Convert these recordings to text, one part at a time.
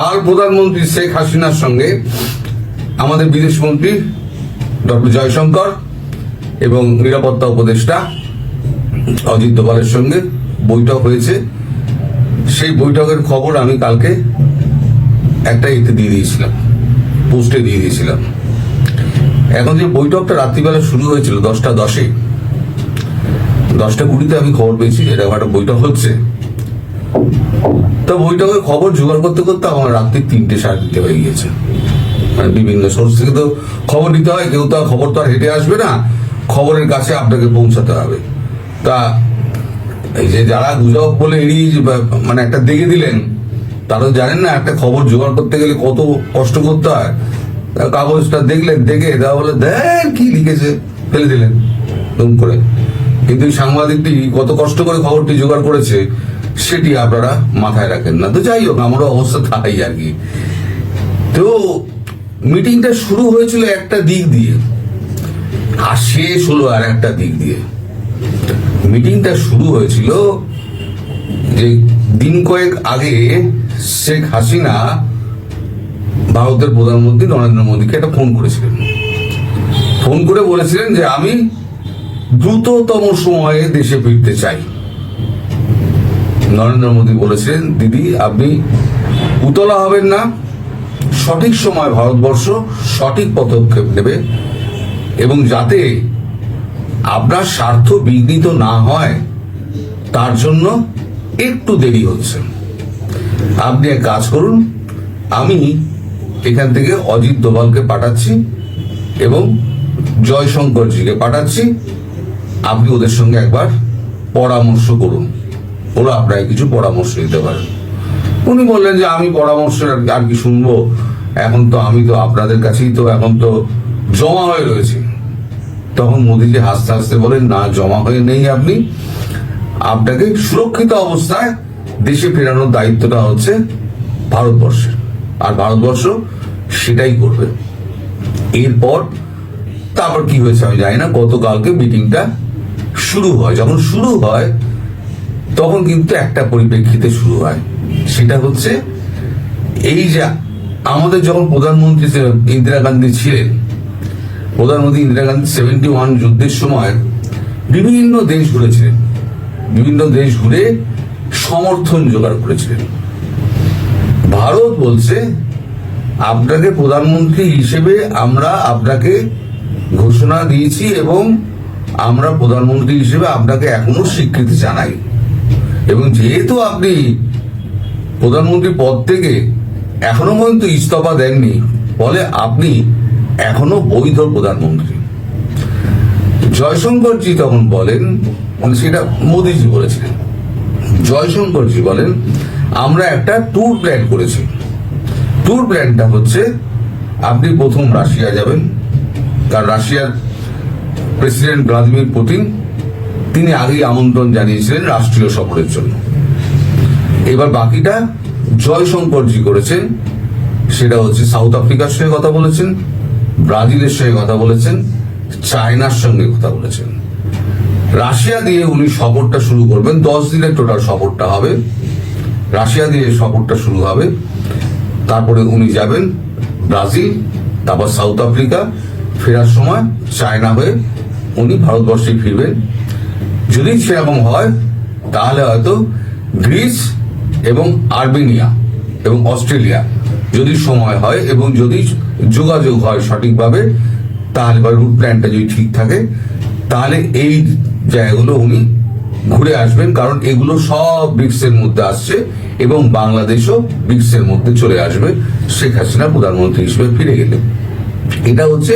কাল প্রধানমন্ত্রী শেখ হাসিনার সঙ্গে আমাদের বিদেশ মন্ত্রী ডক্টর জয়শঙ্কর এবং নিরাপত্তা উপদেষ্টা অজিত দোভালের সঙ্গে বৈঠক হয়েছে। সেই বৈঠকের খবর আমি কালকে একটা এতে দিয়ে দিয়েছিলাম, পোস্টে দিয়ে দিয়েছিলাম। এখন যে বৈঠকটা রাত্রিবেলা শুরু হয়েছিল, দশটা দশে, দশটা কুড়িতে আমি খবর পেয়েছি এরকম একটা বৈঠক হচ্ছে। তো বৈঠকের খবর জোগাড় করতে করতে আমার রাত্রি তিনটে, সাড়ে তিনটে হয়ে গিয়েছে। মানে বিভিন্ন সোর্স থেকে তো খবর নিতে হয়, কেউ তো খবর তো আর হেঁটে আসবে না। খবরের কাছে আপনাকে পৌঁছাতে হবে। তা এই যে যারা গুজব বলে এড়িয়ে মানে একটা দেখে দিলেন, তারা জানেন না একটা খবর জোগাড় করতে গেলে কত কষ্ট করতে হয়। কাগজটা দেখলেন, দেখে দেওয়া বলে, দেন কি লিখেছে? ফেলে দিলেন করে। কিন্তু সাংবাদিকটি কত কষ্ট করে খবরটি জোগাড় করেছে সেটি আপনারা মাথায় রাখেন না। তো যাই হোক, আমারও অবস্থা তাই আর কি। তো মিটিংটা শুরু হয়েছিল একটা দিক দিয়ে, আর শেষ হলো আর একটা দিক দিয়ে। মিটিংটা শুরু হয়েছিল যে দিন কয়েক আগে শেখ হাসিনা ভারতের প্রধানমন্ত্রী নরেন্দ্র মোদীকে একটা ফোন করেছিলেন। ফোন করে বলেছিলেন যে, আমি দ্রুততম সময়ে দেশে ফিরতে চাই। নরেন্দ্র মোদী বলেছিলেন, দিদি, আপনি উতলা হবেন না। সঠিক সময় ভারতবর্ষ সঠিক পদক্ষেপ নেবে এবং যাতে আপনার স্বার্থ বিঘ্নিত না হয়, তার জন্য একটু দেরি হচ্ছে। আপনি এক কাজ করুন, আমি এখান থেকে অজিত দোভালকে পাঠাচ্ছি এবং জয়শঙ্করজিকে পাঠাচ্ছি। আপনি ওদের সঙ্গে একবার পরামর্শ করুন। ওরা আপনাকে কিছু পরামর্শ দিতে পারেন উনি বললেন যে, আমি পরামর্শ আর- কি শুনব। এখন তো আমি তো আপনাদের কাছেই তো এখন তো জমা হয়ে রয়েছে। তখন মোদিজি হাসতে হাসতে বলেন, না, জমা হয়ে নেই আপনি। আপনাকে সুরক্ষিত অবস্থায় দেশে ফেরানোর দায়িত্বটা হচ্ছে ভারতবর্ষের। আর ভারতবর্ষ সেটাই করবে। এরপর তারপর কি হয়েছে আমি জানি না, গতকালকে মিটিংটা শুরু হয়। যখন শুরু হয় তখন কিন্তু একটা পরিপ্রেক্ষিতে শুরু হয়। সেটা হচ্ছে এই যে আমাদের যখন প্রধানমন্ত্রী ইন্দিরা গান্ধী ছিলেন, প্রধানমন্ত্রী ইন্দিরা গান্ধী সেভেন্টি ওয়ান যুদ্ধের সময় বিভিন্ন দেশ ঘুরেছিলেন, বিভিন্ন দেশ ঘুরে সমর্থন জোগাড় করেছিলেন। ভারত বলছে, আপনাকে প্রধানমন্ত্রী হিসেবে আমরা আপনাকে ঘোষণা দিয়েছি এবং আমরা প্রধানমন্ত্রী হিসেবে আপনাকে এখনও স্বীকৃতি জানাই এবং যেহেতু আপনি প্রধানমন্ত্রী পদ থেকে এখনও পর্যন্ত ইস্তফা দেননি, ফলে আপনি এখনও বৈধ প্রধানমন্ত্রী। জয়শঙ্করজি তখন বলেন মানে সেটা মোদিজি বলেছিলেন, জয়শঙ্করজি বলেন, আমরা একটা ট্যুর প্ল্যান করেছি। ট্যুর প্ল্যানটা হচ্ছে, আপনি প্রথম রাশিয়া যাবেন, কারণ রাশিয়ার প্রেসিডেন্ট ভ্লাদিমির পুতিন তিনি আগেই আমন্ত্রণ জানিয়েছিলেন রাষ্ট্রীয় সফরের জন্য। এবার বাকিটা জয়শঙ্করজি করেছেন, সেটা হচ্ছে সাউথ আফ্রিকার সঙ্গে কথা বলেছেন, ব্রাজিলের সঙ্গে কথা বলেছেন, চায়নার সঙ্গে কথা বলেছেন। রাশিয়া দিয়ে উনি সফরটা শুরু করবেন, দশ দিনের টোটাল সফরটা হবে। রাশিয়া দিয়ে সফরটা শুরু হবে, তারপরে উনি যাবেন ব্রাজিল, তারপর সাউথ আফ্রিকা, ফেরার সময় চায়না হয়ে উনি ভারতবর্ষে ফিরবেন। যদি সেরকম হয় তাহলে হয়তো গ্রিস এবং আর্মেনিয়া এবং অস্ট্রেলিয়া যদি সময় হয় এবং যদি যোগাযোগ হয় সঠিকভাবে, তাহলে বা রুট প্ল্যানটা যদি ঠিক থাকে, তাহলে এই জায়গাগুলো উনি ঘুরে আসবেন, কারণ এগুলো সব ব্রিক্সের মধ্যে আসছে এবং বাংলাদেশও ব্রিক্সের মধ্যে চলে আসবে। শেখ হাসিনা প্রধানমন্ত্রী হিসেবে ফিরে গেলে এটা হচ্ছে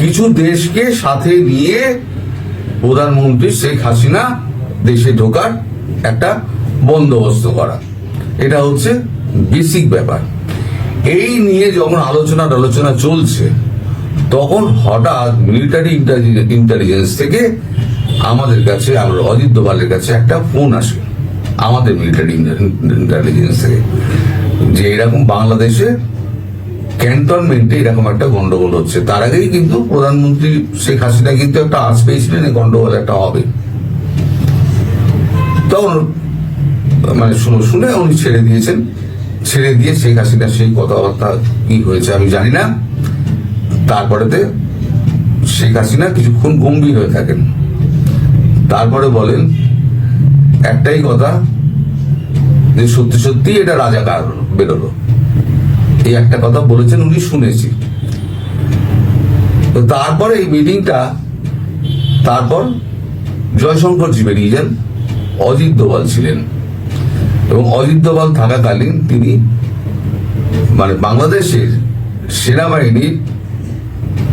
কিছু দেশকে সাথে নিয়ে প্রধানমন্ত্রী শেখ হাসিনা দেশে ঢোকার একটা বন্দোবস্ত করা। এটা হচ্ছে বেসিক ব্যাপার। এই নিয়ে যখন আলোচনা আলোচনা চলছে, তখন হঠাৎ মিলিটারি ইন্টেলিজেন্স থেকে আমাদের কাছে আমরা অজিত দোভালের কাছে একটা ফোন আসে, আমাদের মিলিটারি ইন্টেলিজেন্স থেকে, যে এরকম বাংলাদেশে ক্যান্টনমেন্টে এরকম একটা গন্ডগোল হচ্ছে। তার আগেই কিন্তু প্রধানমন্ত্রী শেখ হাসিনা কিন্তু একটা আঁচ পেয়েছিলেন এই গন্ডগোল একটা হবে। তখন মানে শুনে শুনে উনি ছেড়ে দিয়েছেন। ছেড়ে দিয়ে শেখ হাসিনা সেই কথাবার্তা কি হয়েছে আমি জানি না। তারপরেতে শেখ হাসিনা কিছুক্ষণ গম্ভীর হয়ে থাকেন। তারপরে বলেন, একটাই কথা যে সত্যি সত্যি এটা রাজাকার বেরোলো। এই একটা কথা বলেছেন উনি শুনেছি। তো তারপরে এই মিটিংটা তারপর জয়শঙ্করজি বেরিয়ে যান। অজিত দোভাল ছিলেন। এবং অজিত দোভাল থাকাকালীন তিনি মানে বাংলাদেশের সেনাবাহিনীর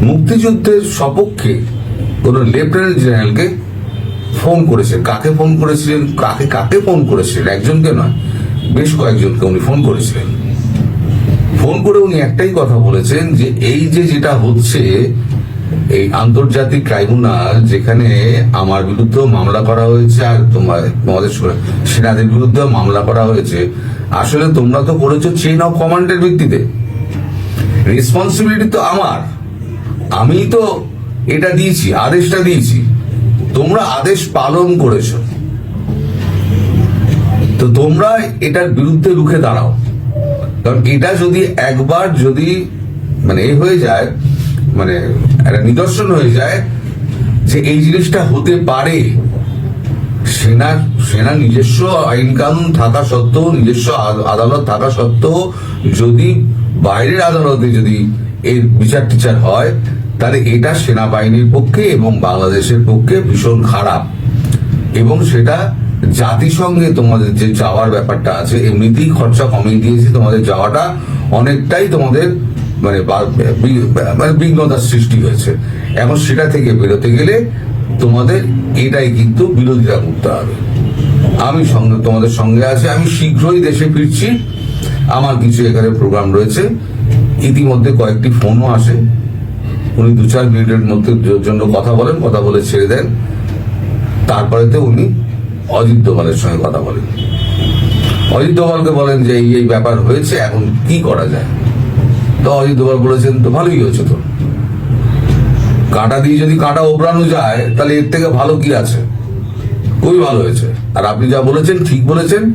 মুক্তিযুদ্ধের সপক্ষে কোন লেফটেন্যান্ট জেনারেলকে ফোন করেছেন কাকে ফোন করেছিলেন? কাকে কাকে ফোন করেছিলেন? একজনকে নয়, বেশ কয়েকজনকে উনি ফোন করেছিলেন। ফোন করে উনি একটাই কথা বলেছেন যে এই যে যেটা হচ্ছে, এই আন্তর্জাতিক ট্রাইব্যুনাল যেখানে আমার বিরুদ্ধে মামলা করা হয়েছে আর তোমার, তোমাদের সেনাদের বিরুদ্ধে মামলা করা হয়েছে, আসলে তোমরা তো করেছ চেইন অফ কমান্ডের ভিত্তিতে। রেসপন্সিবিলিটি তো আমার। আমি তো এটা দিয়েছি, আদেশটা দিয়েছি। তোমরা আদেশ পালন করেছ। তো তোমরা এটার বিরুদ্ধে রুখে দাঁড়াও। কারণ এটা যদি একবার যদি মানে এ হয়ে যায় মানে একটা নিদর্শন হয়ে যায় যে এই জিনিসটা হতে পারে, সেনা সেনা নিজস্ব আইন কানুন থাকা সত্ত্বেও, নিজস্ব আদালত থাকা সত্ত্বেও, যদি বাইরের আদালতে যদি এর বিচার টিচার হয়, তাহলে এটা সেনাবাহিনীর পক্ষে এবং বাংলাদেশের পক্ষে ভীষণ খারাপ। এবং সেটা জাতিসংঘে তোমাদের যে যাওয়ার ব্যাপারটা আছে, এমনিতেই খরচা কমিয়ে দিয়েছি, তোমাদের যাওয়াটা অনেকটাই তোমাদের মানে মানে বিঘ্নতার সৃষ্টি হয়েছে। এখন সেটা থেকে বেরোতে গেলে তোমাদের এটাই কিন্তু বিরোধিতা করতে হবে। আমি সঙ্গে, তোমাদের সঙ্গে আছি, আমি শীঘ্রই দেশে ফিরছি। আমার কিছু এখানে প্রোগ্রাম রয়েছে। ইতিমধ্যে কয়েকটি ফোনও আসে। উনি দু চার মিনিটের মধ্যে জন্য কথা বলেন, কথা বলে ছেড়ে দেন। তারপরেতে উনি অজিত দোভালের সঙ্গে কথা বলেন। অজিত দোভালকে বলেন যে এই এই ব্যাপার হয়েছে, এখন কি করা যায়? তো অজিত দোভাল বলেছেন, তো ভালোই হয়েছে তো। কাঁটা দিয়ে যদি কাঁটা ওপরানো যায়, তাহলে এর থেকে ভালো কি আছে? খুবই ভালো হয়েছে। আর আপনি যা বলেছেন, ঠিক বলেছেন।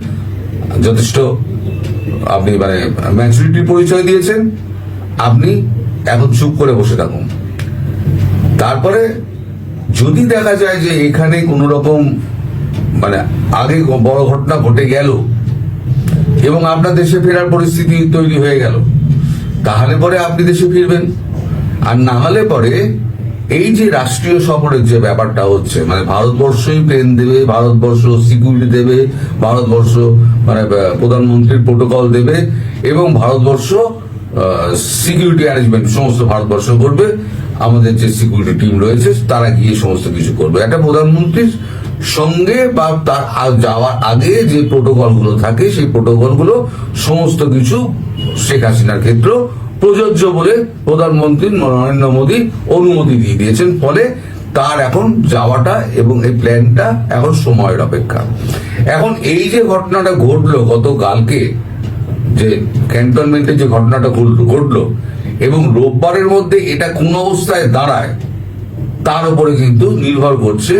যথেষ্ট আপনি মানে ম্যাচুরিটির পরিচয় দিয়েছেন। আপনি এখন চুপ করে বসে থাকুন। তারপরে যদি দেখা যায় যে এখানে কোনো রকম মানে আগে বড় ঘটনা ঘটে গেল এবং আপনার দেশে ফেরার পরিস্থিতি তৈরি হয়ে গেল। তাহলে পরে আপনি দেশে ফিরবেন। আর না হলে পরে এই যে রাষ্ট্রীয় সফরের যে ব্যাপারটা হচ্ছে মানে ভারতবর্ষই প্লেন দেবে, ভারতবর্ষ সিকিউরিটি দেবে, ভারতবর্ষ মানে প্রধানমন্ত্রীর প্রোটোকল দেবে এবং ভারতবর্ষ সিকিউরিটি অ্যারেঞ্জমেন্ট সমস্ত ভারতবর্ষ করবে। আমাদের যে সিকিউরিটি টিম রয়েছে, তারা গিয়ে সমস্ত কিছু করবে। একটা প্রধানমন্ত্রীর সঙ্গে বা তার যাওয়ার আগে যে প্রোটোকলগুলো থাকে, সেই প্রোটোকলগুলো সমস্ত কিছু শেখ হাসিনার ক্ষেত্রে প্রযোজ্য বলে প্রধানমন্ত্রী নরেন্দ্র মোদী অনুমতি দিয়ে দিয়েছেন। ফলে তার এখন যাওয়াটা এবং এই প্ল্যানটা এখন সময়ের অপেক্ষা। এখন এই যে ঘটনাটা ঘটলো গতকালকে, যে ক্যান্টনমেন্টে যে ঘটনাটা ঘটলো ঘটলো এবং রোববারের মধ্যে এটা কোন অবস্থায় দাঁড়ায়, তার উপরে কিন্তু নির্ভর করছে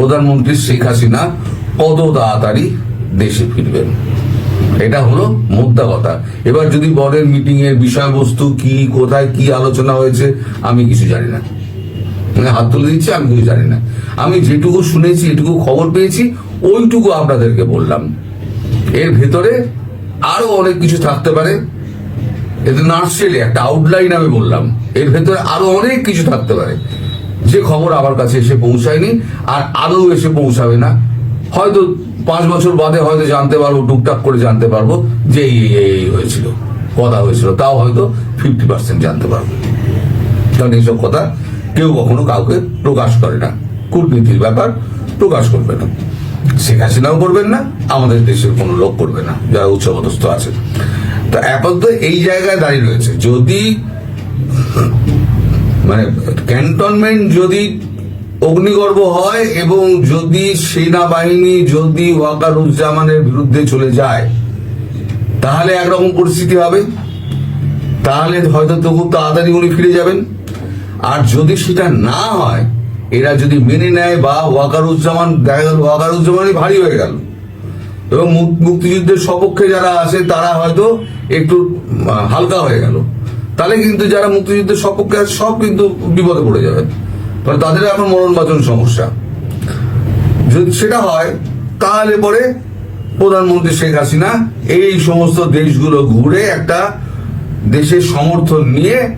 প্রধানমন্ত্রী শেখ হাসিনা কত তাড়াতাড়ি দেশে ফিরবেন? এটা হলো মুদ্রা কথা। এবার যদি বলেন মিটিং এর বিষয়বস্তু কি, কোথায় কি আলোচনা হয়েছে, আমি কিছু জানি না। মানে হাত তুলে দিচ্ছি, আমি কিছু জানি না। আমি যেটুকু শুনেছি, এটুকু খবর পেয়েছি, ওইটুকু আপনাদেরকে বললাম। এর ভেতরে আরও অনেক কিছু থাকতে পারে। এটা নার্সেলে একটা আউটলাইন আমি বললাম। এর ভেতরে আরও অনেক কিছু থাকতে পারে। যে খবর আমার কাছে এসে পৌঁছায়নি আর আদৌ এসে পৌঁছাবে না। হয়তো পাঁচ বছর বাদে হয়তো জানতে পারব টুকটাক করে জানতে পারব যে এই এই, হয়েছিল কথা হয়েছিল। তাও হয়তো ফিফটি পার্সেন্ট জানতে পারব। কারণ এইসব কথা কেউ কখনো কাউকে প্রকাশ করে না। কূটনীতির ব্যাপার প্রকাশ করবে না। শেখ হাসিনাও করবেন না আমাদের দেশের কোনো লোক করবে না যারা উচ্চপদস্থ আছে তো আপাতত এই জায়গায় দাঁড়িয়ে রয়েছে। যদি মানে ক্যান্টনমেন্ট যদি অগ্নিগর্ভ হয় এবং যদি সেনাবাহিনী যদি ওয়াকারুজ্জামানের বিরুদ্ধে চলে যায়, তাহলে একরকম পরিস্থিতি হবে। তাহলে হয়তো তো খুব তাড়াতাড়ি উনি ফিরে যাবেন। আর যদি সেটা না হয়, এরা যদি মেনে নেয় বা ওয়াকারুজ্জামান, দেখা গেল ওয়াকারুজ্জামানই ভারী হয়ে গেল। এবং মুক- মুক্তিযুদ্ধের সপক্ষে যারা আছে, তারা হয়তো একটু হালকা হয়ে গেল। তাহলে কিন্তু যারা মুক্তিযুদ্ধের সপক্ষে আছে, সব কিন্তু বিপদে পড়ে যাবে। ফলে তাদের এখন মরণ বাচন সমস্যা। যদি সেটা হয়, তাহলে পরে প্রধানমন্ত্রী শেখ হাসিনা এই সমস্ত দেশগুলো ঘুরে একটা দেশের সমর্থন নিয়ে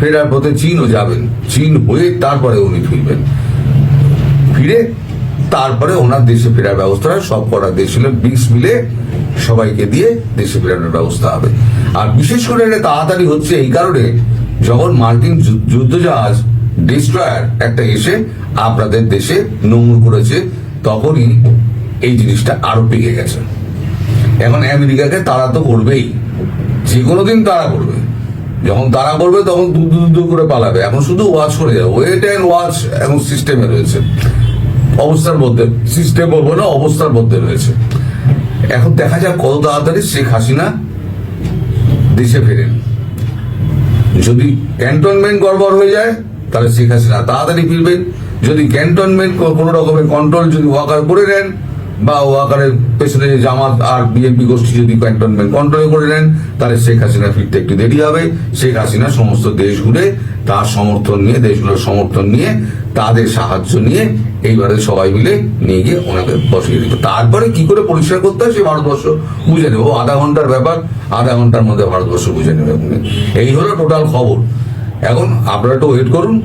ফেরার পথে চীনও যাবেন। চীন হয়ে তারপরে উনি ফিরবেন। ফিরে তারপরে ওনার দেশে ফেরার ব্যবস্থা, সব কটা দেশ হলে ব্রিক্স মিলে সবাইকে দিয়ে দেশে ফেরানোর ব্যবস্থা হবে। আর বিশেষ করে এটা তাড়াতাড়ি হচ্ছে এই কারণে যখন মার্কিন যুদ্ধজাহাজ ডিস্ট্রয়ার একটা এসে আপনাদের দেশে নোংর করেছে, তখনই এই জিনিসটা আরও পেকে গেছে। এখন আমেরিকাকে তারা তো করবেই। যে কোনো দিন তারা করবে। যখন তারা করবে, তখন দু দু করে পালাবে। এখন শুধু ওয়াচ করে যাবে ওয়েট অ্যান্ড ওয়াচ এখন সিস্টেমে রয়েছে। অবস্থার মধ্যে সিস্টেম বলব না, অবস্থার মধ্যে রয়েছে। এখন দেখা যাক কত তাড়াতাড়ি শেখ হাসিনা দেশে ফেরেন। যদি ক্যান্টনমেন্ট গড়বড় হয়ে যায়, তাহলে শেখ হাসিনা তাড়াতাড়ি ফিরবেন। যদি ক্যান্টনমেন্ট কোনো রকমের কন্ট্রোল যদি ওয়াকার করে নেন বা ওয়াকারের পেছনে যে জামাত আর বিএনপি গোষ্ঠী যদি ক্যান্টনমেন্ট কন্ট্রোল করে নেন, তাহলে শেখ হাসিনা ফিরতে একটু দেরি হবে। শেখ হাসিনা সমস্ত দেশ ঘুরে তার সমর্থন নিয়ে, দেশগুলোর সমর্থন নিয়ে, তাদের সাহায্য নিয়ে এইবারে সবাই মিলে নিয়ে গিয়ে ওনাকে বসিয়ে দিত তারপরে কি করে পরিষ্কার করতে হয় সে ভারতবর্ষ বুঝে নেবে। ও আধা ঘণ্টার ব্যাপার, আধা ঘণ্টার মধ্যে ভারতবর্ষ বুঝে নেবে। এই হলো টোটাল খবর। এখন আপনারা একটু ওয়েট করুন।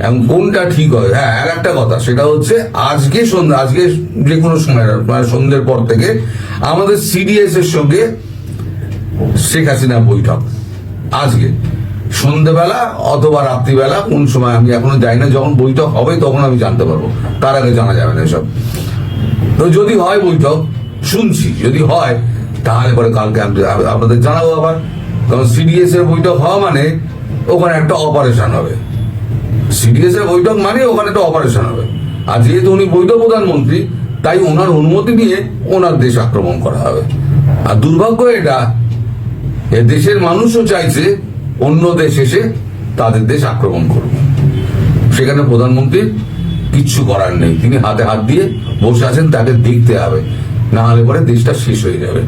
এখন কোনটা ঠিক হয় হ্যাঁ আর একটা কথা, সেটা হচ্ছে আজকে সন্ধ্যা, আজকে যে কোনো সময় মানে সন্ধ্যের পর থেকে আমাদের সিডিএস এর সঙ্গে শেখ হাসিনা বৈঠক। আজকে। সন্ধ্যেবেলা অথবা রাত্রিবেলা কোন সময়, আমি এখনও যাই না, যখন বৈঠক হবে তখন আমি জানতে পারব। তার আগে জানা যাবে না এসব। তো যদি হয় বৈঠক, শুনছি, যদি হয়, তাহলে পরে কালকে আমি আপনাদের জানাব আবার। কারণ সিডিএস এর বৈঠক হওয়া মানে ওখানে একটা অপারেশন হবে। সিডিএস এর বৈঠক মানে ওখানে একটা অপারেশন হবে। আর যেহেতু উনি বৈধ প্রধানমন্ত্রী, তাই ওনার অনুমতি নিয়ে ওনার দেশ আক্রমণ করা হবে। আর দুর্ভাগ্য এটা, এ দেশের মানুষও চাইছে অন্য দেশ এসে তাদের দেশ আক্রমণ করবে সেখানে প্রধানমন্ত্রীর কিচ্ছু করার নেই। তিনি হাতে হাত দিয়ে বসে আছেন, তাকে দেখতে হবে। না হলে পরে দেশটা শেষ হয়ে যাবে।